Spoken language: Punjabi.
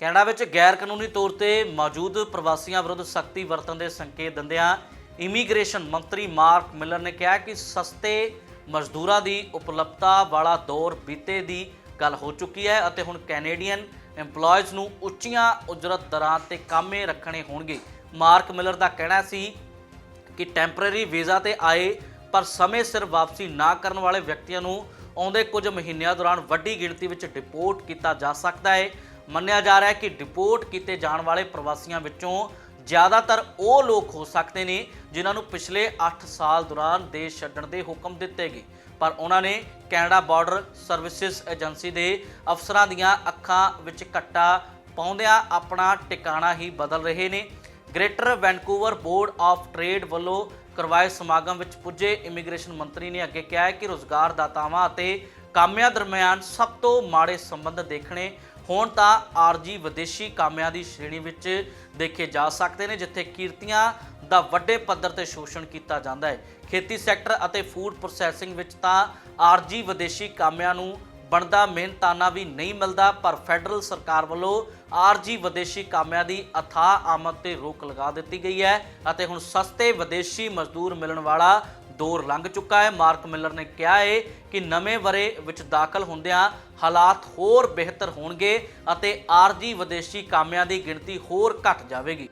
ਕੈਨੇਡਾ ਵਿੱਚ ਗੈਰ ਕਾਨੂੰਨੀ ਤੌਰ ਤੇ ਮੌਜੂਦ ਪ੍ਰਵਾਸੀਆਂ ਵਿਰੁੱਧ ਸਖਤੀ ਵਰਤਣ ਦੇ ਸੰਕੇਤ ਦਿੰਦਿਆਂ ਇਮੀਗ੍ਰੇਸ਼ਨ ਮੰਤਰੀ ਮਾਰਕ ਮਿਲਰ ਨੇ ਕਿਹਾ ਕਿ ਸਸਤੇ ਮਜ਼ਦੂਰਾਂ ਦੀ ਉਪਲਬਧਤਾ ਵਾਲਾ ਦੌਰ ਬੀਤੇ ਦੀ ਗੱਲ ਹੋ ਚੁੱਕੀ ਹੈ ਅਤੇ ਹੁਣ ਕੈਨੇਡੀਅਨ EMPLOYEES ਨੂੰ ਉੱਚੀਆਂ ਉਜਰਤ ਦਰਾਂ ਤੇ ਕਾਮੇ ਰੱਖਣੇ ਹੋਣਗੇ। ਮਾਰਕ ਮਿਲਰ ਦਾ ਕਹਿਣਾ ਸੀ ਕਿ ਟੈਂਪਰੇਰੀ ਵੀਜ਼ਾ ਤੇ ਆਏ ਪਰ ਸਮੇਂ ਸਿਰ ਵਾਪਸੀ ਨਾ ਕਰਨ ਵਾਲੇ ਵਿਅਕਤੀਆਂ ਨੂੰ ਆਉਂਦੇ ਕੁਝ ਮਹੀਨਿਆਂ ਦੌਰਾਨ ਵੱਡੀ ਗਿਣਤੀ ਵਿੱਚ ਡਿਪੋਰਟ ਕੀਤਾ ਜਾ ਸਕਦਾ ਹੈ। ਮੰਨਿਆ ਜਾ ਰਿਹਾ ਹੈ ਕਿ ਡਿਪੋਰਟ ਕੀਤੇ ਜਾਣ ਵਾਲੇ ਪ੍ਰਵਾਸੀਆਂ ਵਿੱਚੋਂ ਜ਼ਿਆਦਾਤਰ ਉਹ ਲੋਕ ਹੋ ਸਕਦੇ ਨੇ ਜਿਨ੍ਹਾਂ ਨੂੰ ਪਿਛਲੇ 8 ਸਾਲ ਦੌਰਾਨ ਦੇਸ਼ ਛੱਡਣ ਦੇ ਹੁਕਮ ਦਿੱਤੇ ਗਏ। ਪਰ ਉਹਨਾਂ ਨੇ ਕੈਨੇਡਾ ਬਾਰਡਰ ਸਰਵਿਸਿਜ਼ ਏਜੰਸੀ ਦੇ ਅਫਸਰਾਂ ਦੀਆਂ ਅੱਖਾਂ ਵਿੱਚ ਕੱਟਾ ਪਾਉਂਦਿਆਂ ਆਪਣਾ ਟਿਕਾਣਾ ਹੀ ਬਦਲ ਰਹੇ ਨੇ। Greater Vancouver Board of Trade ਵੱਲੋਂ ਕਰਵਾਏ ਸਮਾਗਮ ਵਿੱਚ ਪੁੱਜੇ ਇਮੀਗ੍ਰੇਸ਼ਨ ਮੰਤਰੀ ਨੇ ਅੱਗੇ ਕਿਹਾ ਹੈ ਕਿ ਰੋਜ਼ਗਾਰਦਾਤਾਵਾਂ ਅਤੇ ਕਾਮਿਆਂ ਦਰਮਿਆਨ ਸਭ ਤੋਂ ਮਾੜੇ ਸੰਬੰਧ ਦੇਖਣੇ ਹੁਣ ਤਾਂ ਆਰਜੀ ਵਿਦੇਸ਼ੀ ਕਾਮਿਆਂ ਦੀ ਸ਼੍ਰੇਣੀ ਵਿੱਚ ਦੇਖੇ ਜਾ ਸਕਦੇ ਨੇ, ਜਿੱਥੇ ਕੀਰਤੀਆਂ ਦਾ ਵੱਡੇ ਪੱਧਰ ਤੇ ਸ਼ੋਸ਼ਣ ਕੀਤਾ ਜਾਂਦਾ ਹੈ। ਖੇਤੀ ਸੈਕਟਰ ਅਤੇ ਫੂਡ ਪ੍ਰੋਸੈਸਿੰਗ ਵਿੱਚ ਤਾਂ ਆਰਜੀ ਵਿਦੇਸ਼ੀ ਕਾਮਿਆਂ ਨੂੰ ਬਣਦਾ ਮਿਹਨਤਾਨਾ ਵੀ ਨਹੀਂ ਮਿਲਦਾ, ਪਰ ਫੈਡਰਲ ਸਰਕਾਰ ਵੱਲੋਂ ਆਰਜੀ ਵਿਦੇਸ਼ੀ ਕਾਮਿਆਂ ਦੀ ਅਥਾਹ ਆਮਦ ਤੇ ਰੋਕ ਲਗਾ ਦਿੱਤੀ ਗਈ ਹੈ ਅਤੇ ਹੁਣ ਸਸਤੇ ਵਿਦੇਸ਼ੀ ਮਜ਼ਦੂਰ ਮਿਲਣ ਵਾਲਾ ਦੌਰ ਲੰਘ ਚੁੱਕਾ ਹੈ। ਮਾਰਕ ਮਿਲਰ ਨੇ ਕਿਹਾ ਹੈ ਕਿ ਨਵੇਂ ਵਰੇ ਵਿੱਚ ਦਾਖਲ ਹੁੰਦਿਆਂ ਹਾਲਾਤ ਹੋਰ ਬਿਹਤਰ ਹੋਣਗੇ ਅਤੇ ਆਰਜੀ ਵਿਦੇਸ਼ੀ ਕਾਮਿਆਂ ਦੀ ਗਿਣਤੀ ਹੋਰ ਘਟ ਜਾਵੇਗੀ।